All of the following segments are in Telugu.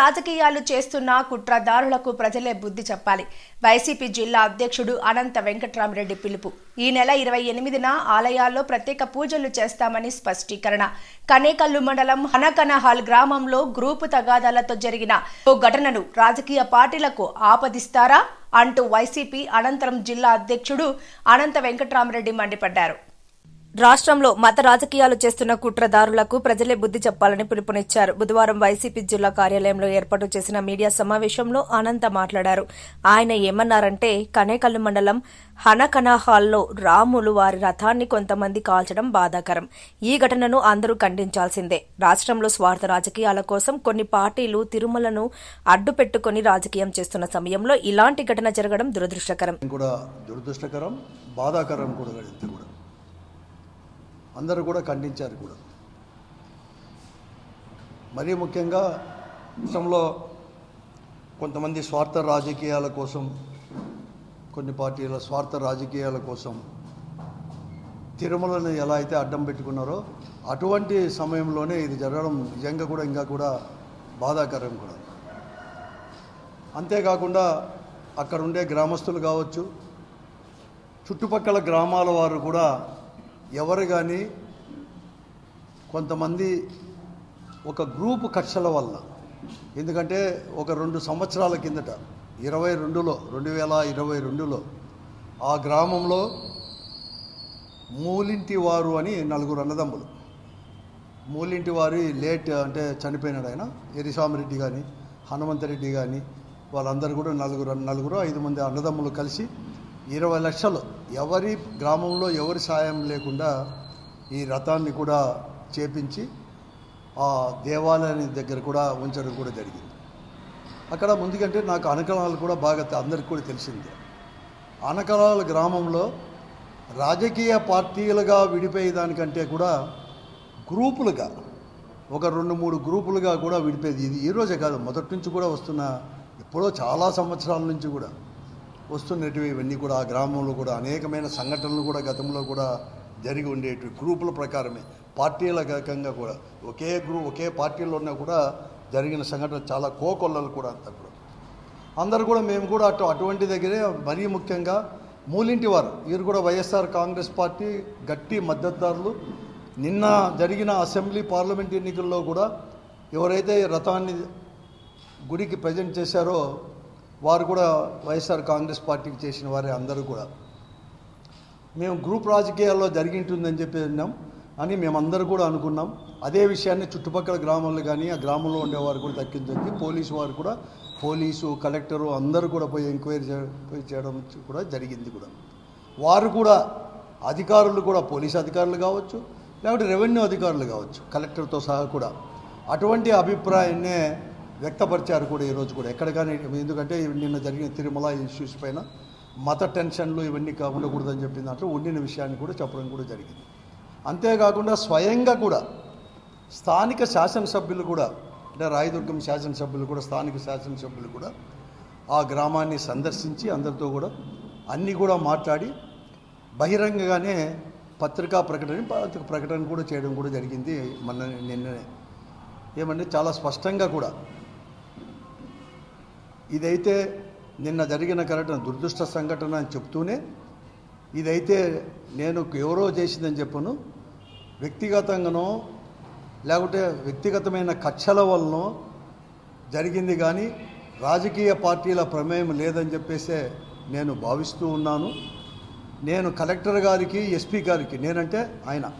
రాజకీయాలు చేస్తున్న కుట్రదారులకు ప్రజలే బుద్ధి చెప్పాలి. వైసీపీ జిల్లా అధ్యక్షుడు అనంత వెంకట్రామరెడ్డి పిలుపు. ఈ నెల ఇరవై ఎనిమిదిన ఆలయాల్లో ప్రత్యేక పూజలు చేస్తామని స్పష్టీకరణ. కనేకల్లు మండలం హనకనహాల్ గ్రామంలో గ్రూపు తగాదాలతో జరిగిన ఓ ఘటనను రాజకీయ పార్టీలకు ఆపదిస్తారా అంటూ వైసీపీ అనంతరం జిల్లా అధ్యక్షుడు అనంత వెంకట్రామరెడ్డి మండిపడ్డారు. రాష్ట్రంలో మత రాజకీయాలు చేస్తున్న కుట్రదారులకు ప్రజలే బుద్ధి చెప్పాలని పిలుపునిచ్చారు. బుధవారం వైసీపీ జిల్లా కార్యాలయంలో ఏర్పాటు చేసిన మీడియా సమావేశంలో అనంత మాట్లాడారు. ఆయన ఏమన్నారంటే కనేకల్లు మండలం హనకనహాల్లో రాములు వారి రథాన్ని కొంతమంది కాల్చడం బాధాకరం. ఈ ఘటనను అందరూ ఖండించాల్సిందే. రాష్ట్రంలో స్వార్థ రాజకీయాల కోసం కొన్ని పార్టీలు తిరుమలను అడ్డు పెట్టుకుని రాజకీయం చేస్తున్న సమయంలో ఇలాంటి ఘటన జరగడం దురదృష్టకరం. కూడా దురదృష్టకరం బాధాకరం కూడా. అందరూ కూడా ఖండించారు కూడా. మరీ ముఖ్యంగా దేశంలో కొంతమంది స్వార్థ రాజకీయాల కోసం కొన్ని పార్టీల స్వార్థ రాజకీయాల కోసం తిరుమలను ఎలా అయితే అడ్డం పెట్టుకున్నారో అటువంటి సమయంలోనే ఇది జరగడం నిజంగా కూడా ఇంకా కూడా బాధాకరం కూడా. అంతేకాకుండా అక్కడ ఉండే గ్రామస్తులు కావచ్చు చుట్టుపక్కల గ్రామాల వారు కూడా ఎవరు కానీ కొంతమంది ఒక గ్రూపు కక్షల వల్ల ఎందుకంటే ఒక రెండు సంవత్సరాల కిందట ఇరవై రెండులో రెండు వేల ఇరవై రెండులో ఆ గ్రామంలో మూలింటి వారు అని నలుగురు అన్నదమ్ములు. మూలింటి వారి లేట్ అంటే చనిపోయినాడు ఆయన ఎరిసామిరెడ్డి కానీ హనుమంతరెడ్డి కానీ వాళ్ళందరూ కూడా నలుగురు నలుగురు ఐదు మంది అన్నదమ్ములు కలిసి ఇరవై లక్షలు. ఎవరి గ్రామంలో ఎవరి సాయం లేకుండా ఈ రథాన్ని కూడా చేపించి ఆ దేవాలయాన్ని దగ్గర కూడా ఉంచడం కూడా జరిగింది. అక్కడ ముందుకంటే నాకు అనకరాలు కూడా బాగా అందరికీ కూడా తెలిసింది. అనకరాల గ్రామంలో రాజకీయ పార్టీలుగా విడిపోయేదానికంటే కూడా గ్రూపులుగా ఒక రెండు మూడు గ్రూపులుగా కూడా విడిపోయేది. ఇది ఈ రోజే కాదు మొదటి నుంచి కూడా వస్తున్న ఎప్పుడో చాలా సంవత్సరాల నుంచి కూడా. వస్తున్నటివి ఇవన్నీ కూడా ఆ గ్రామంలో కూడా అనేకమైన సంఘటనలు కూడా గతంలో కూడా జరిగి ఉండేటివి గ్రూపుల ప్రకారమే. పార్టీల రకంగా కూడా. ఒకే గ్రూప్ ఒకే పార్టీలో ఉన్నా కూడా జరిగిన సంఘటన చాలా కోకొల్లలు కూడా అంతా కూడా. అందరు కూడా మేము కూడా అటు అటువంటి దగ్గరే మరీ ముఖ్యంగా మూలింటి వారు. వీరు కూడా వైఎస్ఆర్ కాంగ్రెస్ పార్టీ గట్టి మద్దతుదారులు. నిన్న జరిగిన అసెంబ్లీ పార్లమెంట్ ఎన్నికల్లో కూడా ఎవరైతే రథాన్ని గుడికి ప్రజెంట్ చేశారో వారు కూడా వైఎస్ఆర్ కాంగ్రెస్ పార్టీకి చేసిన వారే అందరూ కూడా. మేము గ్రూప్ రాజకీయాల్లో జరిగింటుందని చెప్పి విన్నాం. అని మేమందరూ కూడా అనుకున్నాం. అదే విషయాన్ని చుట్టుపక్కల గ్రామాల్లో కానీ ఆ గ్రామంలో ఉండేవారు కూడా దక్కించింది పోలీసు వారు కూడా పోలీసు కలెక్టరు అందరూ కూడా పోయి ఎంక్వైరీ పోయి చేయడం కూడా జరిగింది కూడా. వారు కూడా అధికారులు కూడా పోలీసు అధికారులు కావచ్చు లేకపోతే రెవెన్యూ అధికారులు కావచ్చు కలెక్టర్తో సహా కూడా. అటువంటి అభిప్రాయాన్నే వ్యక్తపరిచారు కూడా ఈరోజు కూడా. ఎక్కడ కానీ ఎందుకంటే నిన్న జరిగిన తిరుమల ఇష్యూస్ పైన మత టెన్షన్లు ఇవన్నీ ఉండకూడదని చెప్పిన దాంట్లో ఉండిన విషయాన్ని కూడా చెప్పడం కూడా జరిగింది. అంతేకాకుండా స్వయంగా కూడా స్థానిక శాసనసభ్యులు కూడా అంటే రాయదుర్గం శాసనసభ్యులు కూడా స్థానిక శాసనసభ్యులు కూడా ఆ గ్రామాన్ని సందర్శించి అందరితో కూడా అన్నీ కూడా మాట్లాడి బహిరంగంగానే పత్రికా ప్రకటన పత్రిక ప్రకటన కూడా చేయడం కూడా జరిగింది మొన్న నిన్ననే. ఏమంటే చాలా స్పష్టంగా కూడా ఇదైతే నిన్న జరిగిన ఘటన దురదృష్ట సంఘటన అని చెప్తూనే ఇదైతే నేను ఎవరో చేసిందని చెప్పను. వ్యక్తిగతంగానో లేకుంటే వ్యక్తిగతమైన కక్షల వలనో జరిగింది కానీ రాజకీయ పార్టీల ప్రమేయం లేదని చెప్పేసే నేను భావిస్తూ ఉన్నాను. నేను కలెక్టర్ గారికి ఎస్పీ గారికి నేనంటే ఆయన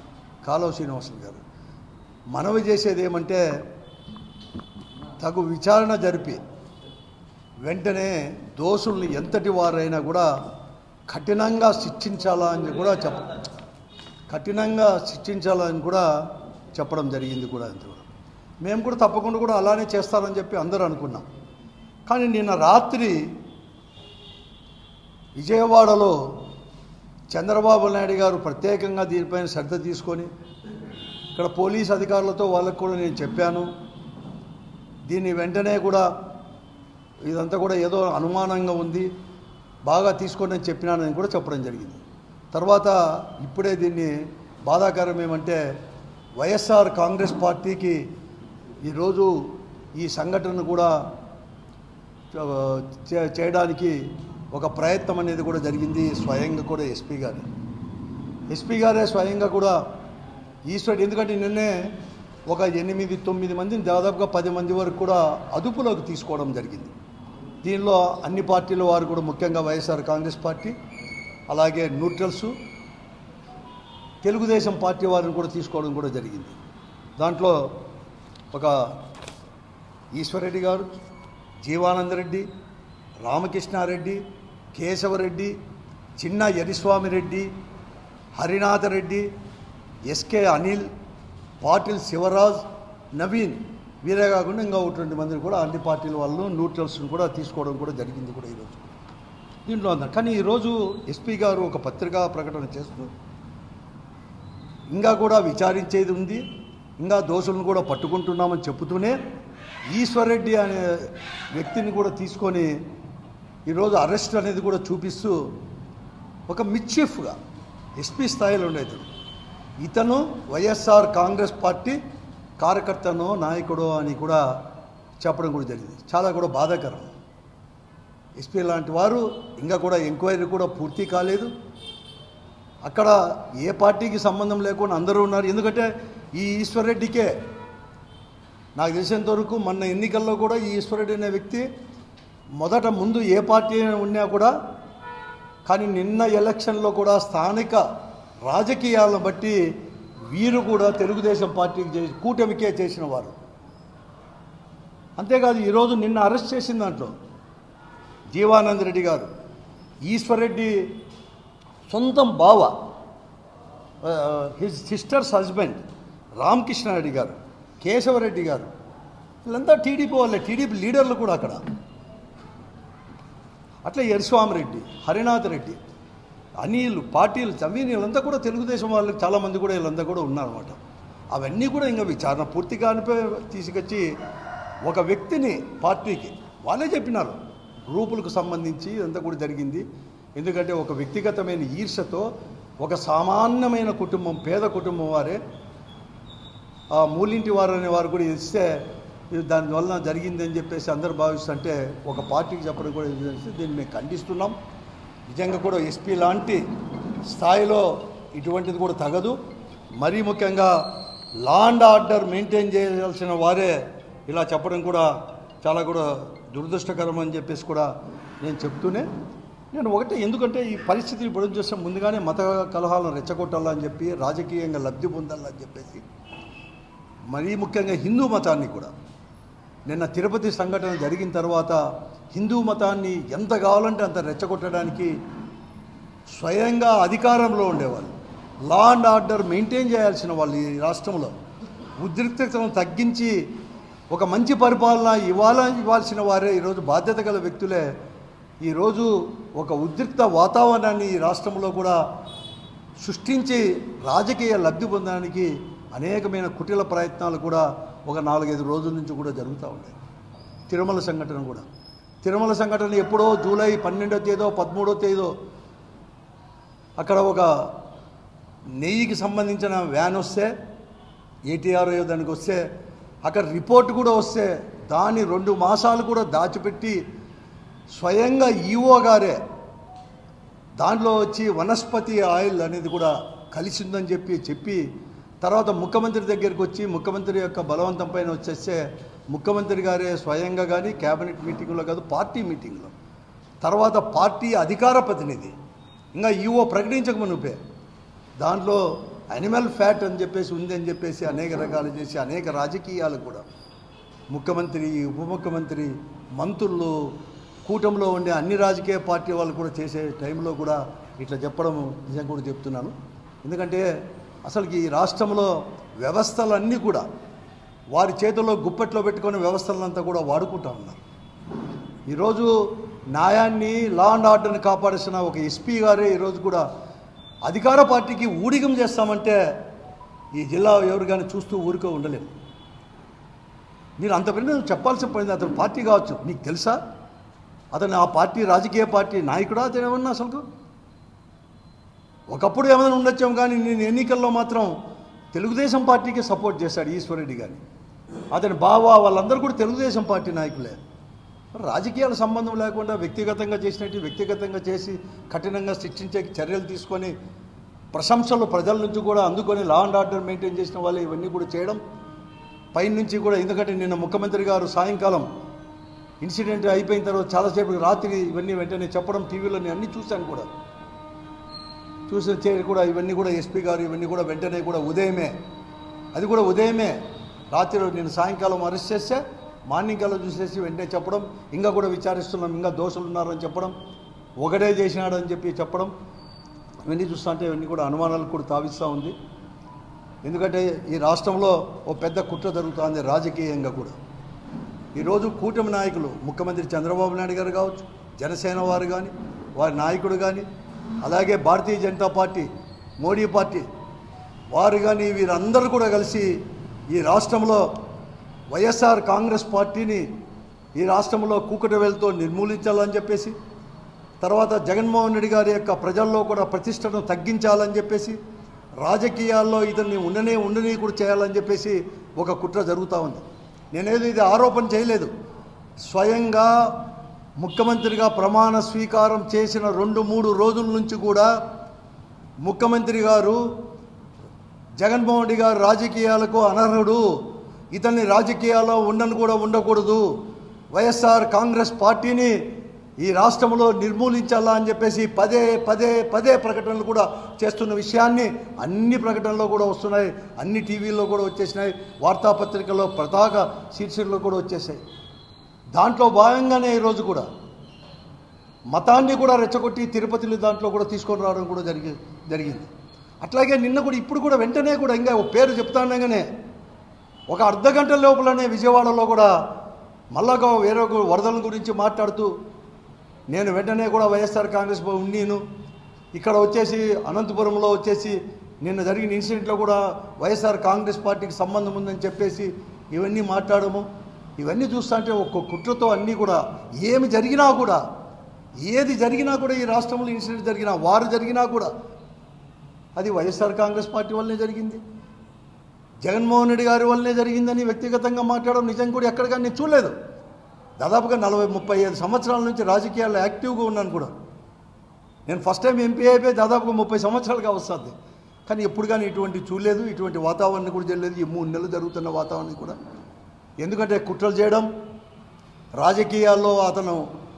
కాలువ శ్రీనివాసులు గారు. మనవి చేసేది ఏమంటే తగు విచారణ జరిపి వెంటనే దోషుల్ని ఎంతటి వారైనా కూడా కఠినంగా శిక్షించాలా అని కూడా చెప్ప కఠినంగా శిక్షించాలని కూడా చెప్పడం జరిగింది కూడా అంతే కూడా మేము కూడా తప్పకుండా కూడా అలానే చేస్తారని చెప్పి అందరూ అనుకున్నాం. కానీ నిన్న రాత్రి విజయవాడలో చంద్రబాబు నాయుడు గారు ప్రత్యేకంగా దీనిపైన శ్రద్ధ తీసుకొని ఇక్కడ పోలీస్ అధికారులతో వాళ్ళకు కూడా నేను చెప్పాను. దీన్ని వెంటనే కూడా ఇదంతా కూడా ఏదో అనుమానంగా ఉంది. బాగా తీసుకోండి అని చెప్పినానని కూడా చెప్పడం జరిగింది. తర్వాత ఇప్పుడే దీన్ని బాధాకరం ఏమంటే వైఎస్ఆర్ కాంగ్రెస్ పార్టీకి ఈరోజు ఈ సంఘటనను కూడా చే- చేయడానికి ఒక ప్రయత్నం అనేది కూడా జరిగింది స్వయంగా కూడా ఎస్పీ గారు. ఎస్పీ గారే స్వయంగా కూడా ఈశ్వరుడు ఎందుకంటే నిన్నే ఒక ఎనిమిది తొమ్మిది మందిని దాదాపుగా పది మంది వరకు కూడా అదుపులోకి తీసుకోవడం జరిగింది. దీనిలో అన్ని పార్టీల వారు కూడా ముఖ్యంగా వైఎస్ఆర్ కాంగ్రెస్ పార్టీ అలాగే న్యూట్రల్స్ తెలుగుదేశం పార్టీ వారిని కూడా తీసుకోవడం కూడా జరిగింది. దాంట్లో ఒక ఈశ్వరరెడ్డి గారు జీవానందరెడ్డి రామకృష్ణారెడ్డి కేశవరెడ్డి చిన్న యరిస్వామిరెడ్డి హరినాథరెడ్డి ఎస్కే అనిల్ పాటిల్ శివరాజ్ నవీన్ వీరే కాకుండా ఇంకా ఒకటి రెండు మందిని కూడా అన్ని పార్టీల వాళ్ళు న్యూట్రల్స్ని కూడా తీసుకోవడం కూడా జరిగింది కూడా ఈరోజు. దీంట్లో అందరు. కానీ ఈరోజు ఎస్పీ గారు ఒక పత్రికా ప్రకటన చేస్తూ ఇంకా కూడా విచారించేది ఉంది. ఇంకా దోషులను కూడా పట్టుకుంటున్నామని చెబుతూనే ఈశ్వరెడ్డి అనే వ్యక్తిని కూడా తీసుకొని ఈరోజు అరెస్ట్ అనేది కూడా చూపిస్తూ ఒక మిచ్చిఫ్గా ఎస్పీ స్థాయిలో ఉండేది. ఇతను వైఎస్ఆర్ కాంగ్రెస్ పార్టీ కార్యకర్తనో నాయకుడో అని కూడా చెప్పడం కూడా జరిగింది. చాలా కూడా బాధాకరం. ఎస్పీ లాంటి వారు ఇంకా కూడా ఎంక్వైరీ కూడా పూర్తి కాలేదు. అక్కడ ఏ పార్టీకి సంబంధం లేకుండా అందరూ ఉన్నారు. ఎందుకంటే ఈ ఈశ్వర్రెడ్డికే నాకు తెలిసినంత వరకు మొన్న ఎన్నికల్లో కూడా ఈ ఈశ్వరెడ్డి అనే వ్యక్తి మొదట ముందు ఏ పార్టీ ఉన్నా కూడా కానీ నిన్న ఎలక్షన్లో కూడా స్థానిక రాజకీయాలను బట్టి వీరు కూడా తెలుగుదేశం పార్టీకి చేసి కూటమికే చేసిన వారు. అంతేకాదు ఈరోజు నిన్న అరెస్ట్ చేసిన దాంట్లో జీవానంద్ రెడ్డి గారు. ఈశ్వర్రెడ్డి సొంతం బావ హిజ్ సిస్టర్స్ హస్బెండ్ రామకృష్ణారెడ్డి గారు కేశవరెడ్డి గారు. వీళ్ళంతా టీడీపీ వాళ్ళే టీడీపీ లీడర్లు కూడా అక్కడ. అట్లా యరిస్వామిరెడ్డి హరినాథ్ రెడ్డి అనిల్ పార్టీలు జమీన్ వీళ్ళంతా కూడా తెలుగుదేశం వాళ్ళు చాలామంది కూడా వీళ్ళంతా కూడా ఉన్నారన్నమాట. అవన్నీ కూడా ఇంకా విచారణ పూర్తిగా అనిపే తీసుకొచ్చి ఒక వ్యక్తిని పార్టీకి వాళ్ళే చెప్పినారు. గ్రూపులకు సంబంధించి ఇదంతా కూడా జరిగింది. ఎందుకంటే ఒక వ్యక్తిగతమైన ఈర్షతో ఒక సామాన్యమైన కుటుంబం పేద కుటుంబం వారే ఆ మూలింటి వారు అనే వారు కూడా ఇస్తే దానివల్ల జరిగిందని చెప్పేసి అందరు భావిస్తుంటే ఒక పార్టీకి చెప్పడం కూడా దీన్ని మేము ఖండిస్తున్నాం. నిజంగా కూడా ఎస్పీ లాంటి స్థాయిలో ఇటువంటిది కూడా తగదు. మరీ ముఖ్యంగా లా అండ్ ఆర్డర్ మెయింటైన్ చేయాల్సిన వారే ఇలా చెప్పడం కూడా చాలా కూడా దురదృష్టకరం అని చెప్పేసి కూడా నేను చెప్తూనే నేను ఒకటే ఎందుకంటే ఈ పరిస్థితిని ఇప్పుడు చూస్తే ముందుగానే మత కలహాలను రెచ్చగొట్టాలని చెప్పి రాజకీయంగా లబ్ధి పొందాలని చెప్పేసి మరీ ముఖ్యంగా హిందూ మతాన్ని కూడా. నిన్న తిరుపతి సంఘటన జరిగిన తర్వాత హిందూ మతాన్ని ఎంత కావాలంటే అంత రెచ్చగొట్టడానికి స్వయంగా అధికారంలో ఉండేవాళ్ళు. లా అండ్ ఆర్డర్ మెయింటైన్ చేయాల్సిన వాళ్ళు ఈ రాష్ట్రంలో. ఉద్రిక్తతను తగ్గించి ఒక మంచి పరిపాలన ఇవ్వాల ఇవ్వాల్సిన వారే ఈరోజు బాధ్యత గల వ్యక్తులే. ఈరోజు ఒక ఉద్రిక్త వాతావరణాన్ని ఈ రాష్ట్రంలో కూడా సృష్టించి రాజకీయ లబ్ధి పొందడానికి అనేకమైన కుటిల ప్రయత్నాలు కూడా ఒక నాలుగైదు రోజుల నుంచి కూడా జరుగుతూ ఉన్నాయి. తిరుమల సంఘటన కూడా. తిరుమల సంఘటన ఎప్పుడో జూలై పన్నెండో తేదో పదమూడో తేదో అక్కడ ఒక నెయ్యికి సంబంధించిన వ్యాన్ వస్తే ఏటీఆర్ దానికి వస్తే అక్కడ రిపోర్ట్ కూడా వస్తే దాన్ని రెండు మాసాలు కూడా దాచిపెట్టి స్వయంగా ఈఓ గారే దాంట్లో వచ్చి వనస్పతి ఆయిల్ అనేది కూడా కలిసిందని చెప్పి చెప్పి తర్వాత ముఖ్యమంత్రి దగ్గరికి వచ్చి ముఖ్యమంత్రి యొక్క బలవంతం పైన వచ్చేస్తే ముఖ్యమంత్రి గారే స్వయంగా కానీ క్యాబినెట్ మీటింగ్లో కాదు పార్టీ మీటింగ్లో. తర్వాత పార్టీ అధికార ప్రతినిధి. ఇంకా ఈఓ ప్రకటించక మునిపే. దాంట్లో అనిమల్ ఫ్యాట్ అని చెప్పేసి ఉంది అని చెప్పేసి అనేక రకాలు చేసి అనేక రాజకీయాలు కూడా. ముఖ్యమంత్రి ఉప ముఖ్యమంత్రి మంత్రులు కూటమిలో ఉండే అన్ని రాజకీయ పార్టీ వాళ్ళు కూడా చేసే టైంలో కూడా ఇట్లా చెప్పడం నిజంగా కూడా చెప్తున్నాను. ఎందుకంటే అసలుకి ఈ రాష్ట్రంలో వ్యవస్థలన్నీ కూడా వారి చేతుల్లో గుప్పెట్లో పెట్టుకునే వ్యవస్థలంతా కూడా వాడుకుంటా ఉన్నారు. ఈరోజు న్యాయాన్ని లా అండ్ ఆర్డర్ని కాపాడాల్సిన ఒక ఎస్పీ గారే ఈరోజు కూడా అధికార పార్టీకి ఊడిగం చేస్తామంటే ఈ జిల్లా ఎవరు కానీ చూస్తూ ఊరికో ఉండలేము. మీరు అంత పెద్ద చెప్పాల్సిన పోయింది అతను పార్టీ కావచ్చు. నీకు తెలుసా? అతను ఆ పార్టీ రాజకీయ పార్టీ నాయకుడా? అతను ఏమన్నా అసలు ఒకప్పుడు ఏమైనా ఉండొచ్చాం కానీ నేను ఎన్నికల్లో మాత్రం తెలుగుదేశం పార్టీకి సపోర్ట్ చేశాడు ఈశ్వరెడ్డి గారిని. అతని బావ వాళ్ళందరూ కూడా తెలుగుదేశం పార్టీ నాయకులే. రాజకీయాల సంబంధం లేకుండా వ్యక్తిగతంగా చేసినట్టు వ్యక్తిగతంగా చేసి కఠినంగా శిక్షించే చర్యలు తీసుకొని ప్రశంసలు ప్రజల నుంచి కూడా అందుకొని లా అండ్ ఆర్డర్ మెయింటైన్ చేసిన వాళ్ళు ఇవన్నీ కూడా చేయడం. పైనుంచి కూడా ఎందుకంటే నిన్న ముఖ్యమంత్రి గారు సాయంకాలం ఇన్సిడెంట్ అయిపోయిన తర్వాత చాలాసేపు రాత్రి ఇవన్నీ వెంటనే చెప్పడం టీవీలో నేను అన్నీ చూశాను కూడా. చూసిన కూడా ఇవన్నీ కూడా ఎస్పీ గారు ఇవన్నీ కూడా వెంటనే కూడా ఉదయమే అది కూడా ఉదయమే రాత్రి నేను సాయంకాలం అరెస్ట్ చేస్తే మార్నింగ్ కల్లా చూసేసి వెంటనే చెప్పడం ఇంకా కూడా విచారిస్తున్నాం ఇంకా దోషులు ఉన్నారని చెప్పడం ఒకటే చేసినాడని చెప్పి చెప్పడం ఇవన్నీ చూస్తుంటే ఇవన్నీ కూడా అనుమానాలకు కూడా తావిస్తూ ఉంది. ఎందుకంటే ఈ రాష్ట్రంలో ఓ పెద్ద కుట్ర జరుగుతుంది రాజకీయంగా కూడా. ఈరోజు కూటమి నాయకులు ముఖ్యమంత్రి చంద్రబాబు నాయుడు గారు కావచ్చు జనసేన వారు కానీ వారి నాయకుడు కానీ అలాగే భారతీయ జనతా పార్టీ మోడీ పార్టీ వారు కానీ వీరందరూ కూడా కలిసి ఈ రాష్ట్రంలో వైఎస్ఆర్ కాంగ్రెస్ పార్టీని ఈ రాష్ట్రంలో కూకటవేలతో నిర్మూలించాలని చెప్పేసి తర్వాత జగన్మోహన్ రెడ్డి గారి యొక్క ప్రజల్లో కూడా ప్రతిష్టను తగ్గించాలని చెప్పేసి రాజకీయాల్లో ఇతన్ని ఉండనే ఉండని కూడా చేయాలని చెప్పేసి ఒక కుట్ర జరుగుతూ ఉంది. నేనేది ఇది ఆరోపణ చేయలేదు. స్వయంగా ముఖ్యమంత్రిగా ప్రమాణ స్వీకారం చేసిన రెండు మూడు రోజుల నుంచి కూడా ముఖ్యమంత్రి గారు జగన్మోహన్ రెడ్డి గారు రాజకీయాలకు అనర్హుడు. ఇతన్ని రాజకీయాల్లో ఉండను కూడా ఉండకూడదు. వైఎస్ఆర్ కాంగ్రెస్ పార్టీని ఈ రాష్ట్రంలో నిర్మూలించాలా అని చెప్పేసి పదే పదే పదే ప్రకటనలు కూడా చేస్తున్న విషయాన్ని అన్ని ప్రకటనలో కూడా వస్తున్నాయి. అన్ని టీవీల్లో కూడా వచ్చేసినాయి. వార్తాపత్రికల్లో ప్రతాక శీర్షికలు కూడా వచ్చేసాయి. దాంట్లో భాగంగానే ఈరోజు కూడా మతాన్ని కూడా రెచ్చగొట్టి తిరుపతిలో దాంట్లో కూడా తీసుకొని రావడం కూడా జరిగి జరిగింది. అట్లాగే నిన్న కూడా ఇప్పుడు కూడా వెంటనే కూడా ఇంకా ఒక పేరు చెప్తానగానే ఒక అర్ధ గంట లోపలనే విజయవాడలో కూడా మళ్ళా వేరే ఒక వరదల గురించి మాట్లాడుతూ నేను వెంటనే కూడా వైఎస్ఆర్ కాంగ్రెస్ ఉన్నాను ఉన్నీను. ఇక్కడ వచ్చేసి అనంతపురంలో వచ్చేసి నిన్న జరిగిన ఇన్సిడెంట్లో కూడా వైఎస్ఆర్ కాంగ్రెస్ పార్టీకి సంబంధం ఉందని చెప్పేసి ఇవన్నీ మాట్లాడము. ఇవన్నీ చూస్తుంటే ఒక్క కుట్రతో అన్నీ కూడా ఏమి జరిగినా కూడా ఏది జరిగినా కూడా ఈ రాష్ట్రంలో ఇన్సిడెంట్ జరిగినా వారు జరిగినా కూడా అది వైఎస్ఆర్ కాంగ్రెస్ పార్టీ వల్లనే జరిగింది. జగన్మోహన్ రెడ్డి గారి వల్లనే జరిగిందని వ్యక్తిగతంగా మాట్లాడడం నిజం కూడా ఎక్కడికా నేను చూడలేదు. దాదాపుగా నలభై ముప్పై ఐదు సంవత్సరాల నుంచి రాజకీయాల్లో యాక్టివ్గా ఉన్నాను కూడా. నేను ఫస్ట్ టైం ఎంపీ అయిపోయి దాదాపుగా ముప్పై సంవత్సరాలుగా వస్తుంది. కానీ ఎప్పుడు కానీ ఇటువంటి చూడలేదు ఇటువంటి వాతావరణం కూడా చేయలేదు ఈ మూడు నెలలు జరుగుతున్న వాతావరణం కూడా. ఎందుకంటే కుట్రలు చేయడం రాజకీయాల్లో అతను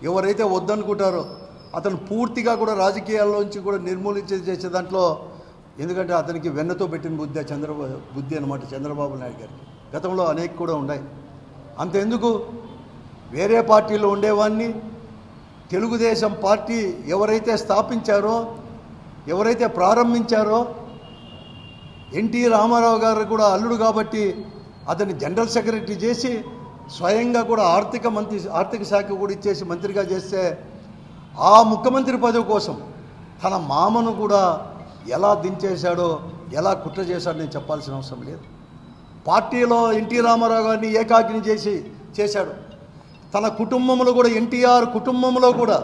ఎవరైతే వద్దనుకుంటారో అతను పూర్తిగా కూడా రాజకీయాల్లోంచి కూడా నిర్మూలించే చేసే దాంట్లో ఎందుకంటే అతనికి వెన్నతో పెట్టిన బుద్ధి చంద్రబాబు బుద్ధి అనమాట చంద్రబాబు నాయుడు గారికి. గతంలో అనేక కూడా ఉన్నాయి. అంతెందుకు? వేరే పార్టీలో ఉండేవాడిని తెలుగుదేశం పార్టీ ఎవరైతే స్థాపించారో ఎవరైతే ప్రారంభించారో ఎన్టీ రామారావు గారు కూడా అల్లుడు కాబట్టి అతన్ని జనరల్ సెక్రటరీ చేసి స్వయంగా కూడా ఆర్థిక మంత్రి ఆర్థిక శాఖ కూడా ఇచ్చేసి మంత్రిగా చేస్తే ఆ ముఖ్యమంత్రి పదవి కోసం తన మామను కూడా ఎలా దించేశాడో ఎలా కుట్ర చేశాడో నేను చెప్పాల్సిన అవసరం లేదు. పార్టీలో ఎన్టీ రామారావు గారిని ఏకాకిని చేసి చేశాడు. తన కుటుంబంలో కూడా ఎన్టీఆర్ కుటుంబంలో కూడా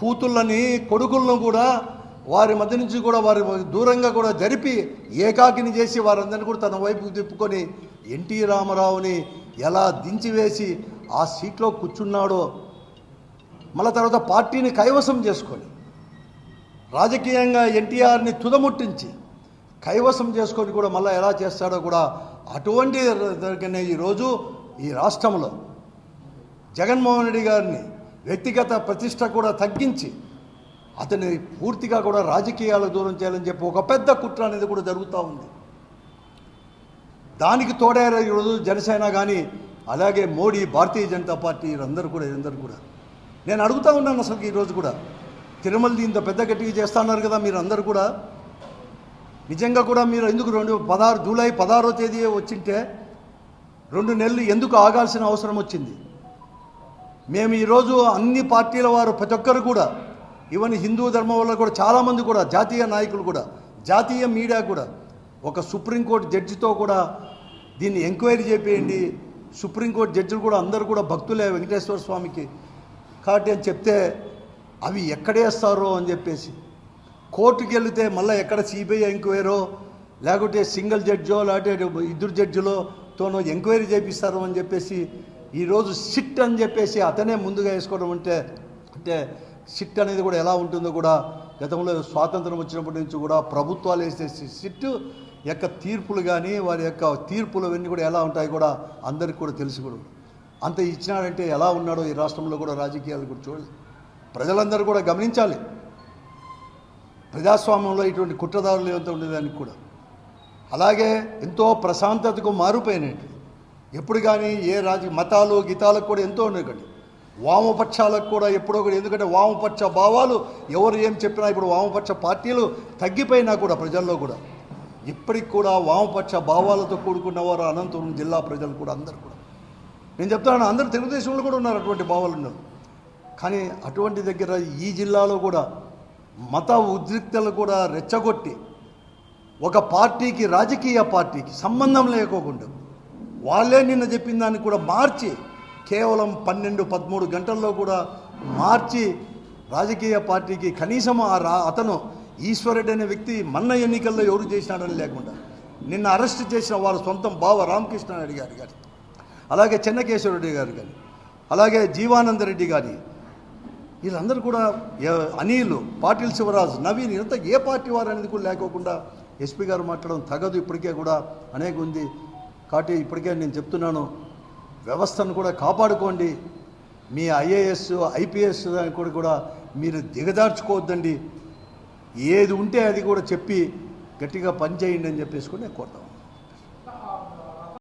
కూతుళ్ళని కొడుకులను కూడా వారి మధ్య నుంచి కూడా వారి దూరంగా కూడా జరిపి ఏకాకిని చేసి వారందరినీ కూడా తన వైపు తిప్పుకొని ఎన్టీ రామారావుని ఎలా దించివేసి ఆ సీట్లో కూర్చున్నాడో మళ్ళీ తర్వాత పార్టీని కైవసం చేసుకొని రాజకీయంగా ఎన్టీఆర్ని తుదముట్టించి కైవసం చేసుకొని కూడా మళ్ళీ ఎలా చేస్తాడో కూడా అటువంటి జరిగిన ఈరోజు ఈ రాష్ట్రంలో జగన్మోహన్ రెడ్డి గారిని వ్యక్తిగత ప్రతిష్ట కూడా తగ్గించి అతని పూర్తిగా కూడా రాజకీయాలు దూరం చేయాలని చెప్పి ఒక పెద్ద కుట్ర అనేది కూడా జరుగుతూ ఉంది. దానికి తోడారు ఈరోజు జనసేన కానీ అలాగే మోడీ భారతీయ జనతా పార్టీ వీరందరూ కూడా వీరందరూ కూడా. నేను అడుగుతా ఉన్నాను అసలు ఈరోజు కూడా. తిరుమలది ఇంత పెద్ద గట్టిగా చేస్తున్నారు కదా మీరు అందరు కూడా. నిజంగా కూడా మీరు ఎందుకు రెండు పదహారు జూలై పదహారో తేదీ వచ్చింటే రెండు నెలలు ఎందుకు ఆగాల్సిన అవసరం వచ్చింది? మేము ఈరోజు అన్ని పార్టీల వారు ప్రతి ఒక్కరు కూడా ఈవెన్ హిందూ ధర్మం వల్ల కూడా చాలామంది కూడా జాతీయ నాయకులు కూడా జాతీయ మీడియా కూడా ఒక సుప్రీంకోర్టు జడ్జితో కూడా దీన్ని ఎంక్వైరీ చేపేయండి. సుప్రీంకోర్టు జడ్జిలు కూడా అందరూ కూడా భక్తులే వెంకటేశ్వర స్వామికి. కాబట్టి అని చెప్తే అవి ఎక్కడేస్తారో అని చెప్పేసి. కోర్టుకి వెళితే మళ్ళీ ఎక్కడ సిబిఐ ఎంక్వైరో లేకుంటే సింగిల్ జడ్జో లేకపోతే ఇద్దరు జడ్జిలోతోనో ఎంక్వైరీ చేపిస్తారు అని చెప్పేసి ఈరోజు సిట్ అని చెప్పేసి అతనే ముందుగా వేసుకోవడం అంటే అంటే సిట్ అనేది కూడా ఎలా ఉంటుందో కూడా గతంలో స్వాతంత్రం వచ్చినప్పటి నుంచి కూడా ప్రభుత్వాలు వేసే సిట్ యొక్క తీర్పులు కానీ వారి యొక్క తీర్పులు అవన్నీ కూడా ఎలా ఉంటాయి కూడా అందరికి కూడా తెలుసు కూడా. అంత ఇచ్చినాడంటే ఎలా ఉన్నాడో ఈ రాష్ట్రంలో కూడా రాజకీయాలు కూడా చూడలేదు ప్రజలందరూ కూడా గమనించాలి. ప్రజాస్వామ్యంలో ఇటువంటి కుట్రదారులు ఎంత ఉండేదానికి కూడా. అలాగే ఎంతో ప్రశాంతతకు మారిపోయినట్టు. ఎప్పుడు కానీ ఏ రాజ మతాలు గీతాలకు కూడా ఎంతో ఉండకండి. వామపక్షాలకు కూడా ఎప్పుడో కూడా ఎందుకంటే వామపక్ష భావాలు ఎవరు ఏం చెప్పినా ఇప్పుడు వామపక్ష పార్టీలు తగ్గిపోయినా కూడా ప్రజల్లో కూడా. ఇప్పటికి కూడా వామపక్ష భావాలతో కూడుకున్న వారు అనంతపురం జిల్లా ప్రజలు కూడా అందరు కూడా. నేను చెప్తాను అందరు తెలుగుదేశంలో కూడా ఉన్నారు అటువంటి భావాలు ఉన్నారు కానీ అటువంటి దగ్గర ఈ జిల్లాలో కూడా మత ఉద్రిక్తలు కూడా రెచ్చగొట్టి ఒక పార్టీకి రాజకీయ పార్టీకి సంబంధం లేకోకుండా వాళ్ళే నిన్న చెప్పిన దాన్ని కూడా మార్చి కేవలం పన్నెండు పదమూడు గంటల్లో కూడా మార్చి రాజకీయ పార్టీకి కనీసం ఆ రా అతను ఈశ్వరుడు అనే వ్యక్తి మన్న ఎన్నికల్లో ఎవరు చేసినాడని లేకుండా నిన్న అరెస్ట్ చేసిన వారు సొంతం బావ రామకృష్ణారెడ్డి గారు కానీ అలాగే చెన్నకేశ్వరరెడ్డి గారు కానీ అలాగే జీవానందరెడ్డి గారి వీళ్ళందరూ కూడా ఏ- అనిల్ పాటిల్ శివరాజ్ నవీన్ ఇంత ఏ పార్టీ వారు అనేది కూడా లేకోకుండా ఎస్పీ గారు మాట్లాడడం తగదు. ఇప్పటికే కూడా అనేక ఉంది కాబట్టి ఇప్పటికే నేను చెప్తున్నాను వ్యవస్థను కూడా కాపాడుకోండి. మీ ఐఏఎస్ ఐపీఎస్ కూడా కూడా మీరు దిగదార్చుకోవద్దండి ఏది ఉంటే అది కూడా చెప్పి గట్టిగా పనిచేయండి అని చెప్పేసి కూడా నేను కోరుతాను